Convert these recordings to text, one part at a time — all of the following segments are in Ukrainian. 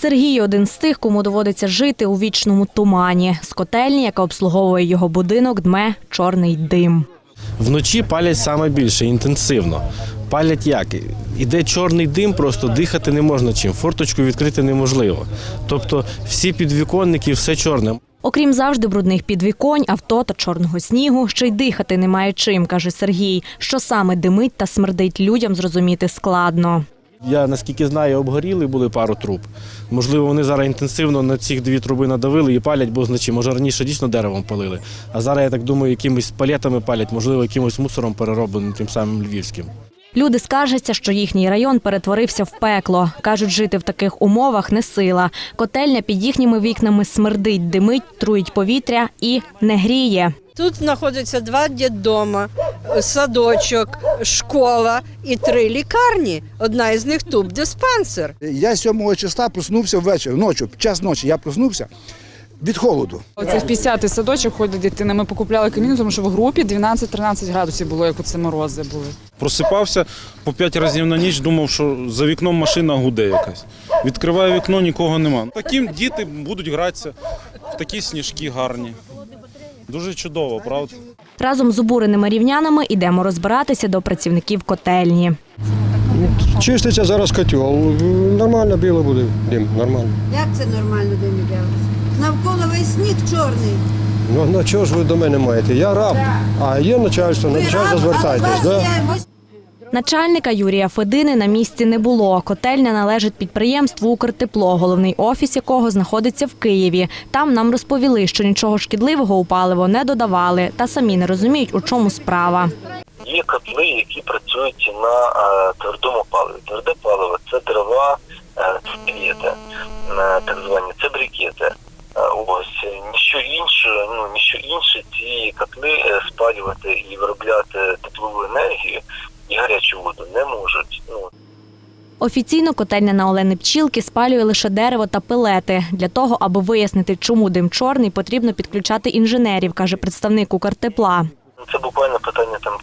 Сергій один з тих, кому доводиться жити у вічному тумані. З котельні, яка обслуговує його будинок, дме чорний дим. Вночі палять саме більше, інтенсивно. Палять як? Іде чорний дим, просто дихати не можна чим. Форточку відкрити неможливо. Тобто всі підвіконники, все чорне. Окрім завжди брудних підвіконь, авто та чорного снігу, ще й дихати немає чим, каже Сергій. Що саме димить та смердить людям, зрозуміти складно. Я наскільки знаю, обгоріли були пару труб. Можливо, вони зараз інтенсивно на ці дві труби надавили і палять, бо значить, може раніше дійсно деревом палили. А зараз, я так думаю, якимись палетами палять, можливо, якимось мусором переробленим тим самим львівським. Люди скаржаться, що їхній район перетворився в пекло. Кажуть, жити в таких умовах не сила. Котельня під їхніми вікнами смердить, димить, труїть повітря і не гріє. Тут знаходиться два дітдома, садочок, школа і три лікарні. Одна із них тут диспансер. Я 7 числа проснувся ввечері, ночі, час ночі я проснувся від холоду. Оце в 50-й садочок ходить дитина. Ми покупляли камін, тому що в групі 12-13 градусів було, як оце морози були. Просипався по п'ять разів на ніч, думав, що за вікном машина гуде якась. Відкриваю вікно, нікого нема. Таким діти будуть гратися в такі сніжки гарні. Дуже чудово, правда? Разом з обуреними рівнянами йдемо розбиратися до працівників котельні. Чиститься зараз котел. Нормально біло буде. Дим, нормально. Як це нормально дим іде? Навколо весь сніг чорний. Ну на чого ж ви до мене маєте? Я раб, а є начальство, на начальство звертайтесь. Да? Начальника Юрія Федини на місці не було. Котельня належить підприємству Укртепло, головний офіс якого знаходиться в Києві. Там нам розповіли, що нічого шкідливого у паливо не додавали, та самі не розуміють, у чому справа. Є котли, які працюють на е, твердому паливі. Тверде паливо це дрова, це пелети, е, так звані це брикети. Е, Ось ніщо інше, ну ніщо інше ці котли Офіційно котельня на Олени Пчілки спалює лише дерево та пелети. Для того, аби вияснити, чому дим чорний, потрібно підключати інженерів, каже представник Укртепла. Це буквально питання там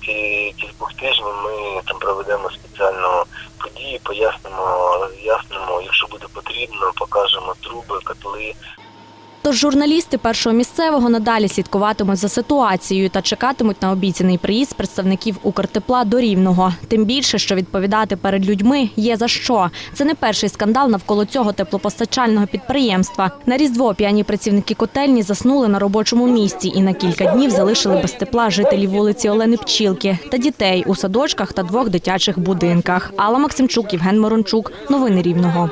кількох тижнів. Ми там проведемо спеціальну подію, пояснимо, роз'яснимо. Якщо буде потрібно, покажемо труби, котли. Тож журналісти першого місцевого надалі слідкуватимуть за ситуацією та чекатимуть на обіцяний приїзд представників Укртепла до Рівного. Тим більше, що відповідати перед людьми є за що. Це не перший скандал навколо цього теплопостачального підприємства. На різдво п'яні працівники котельні заснули на робочому місці і на кілька днів залишили без тепла жителів вулиці Олени Пчілки та дітей у садочках та двох дитячих будинках. Алла Максимчук, Євген Морончук. Новини Рівного.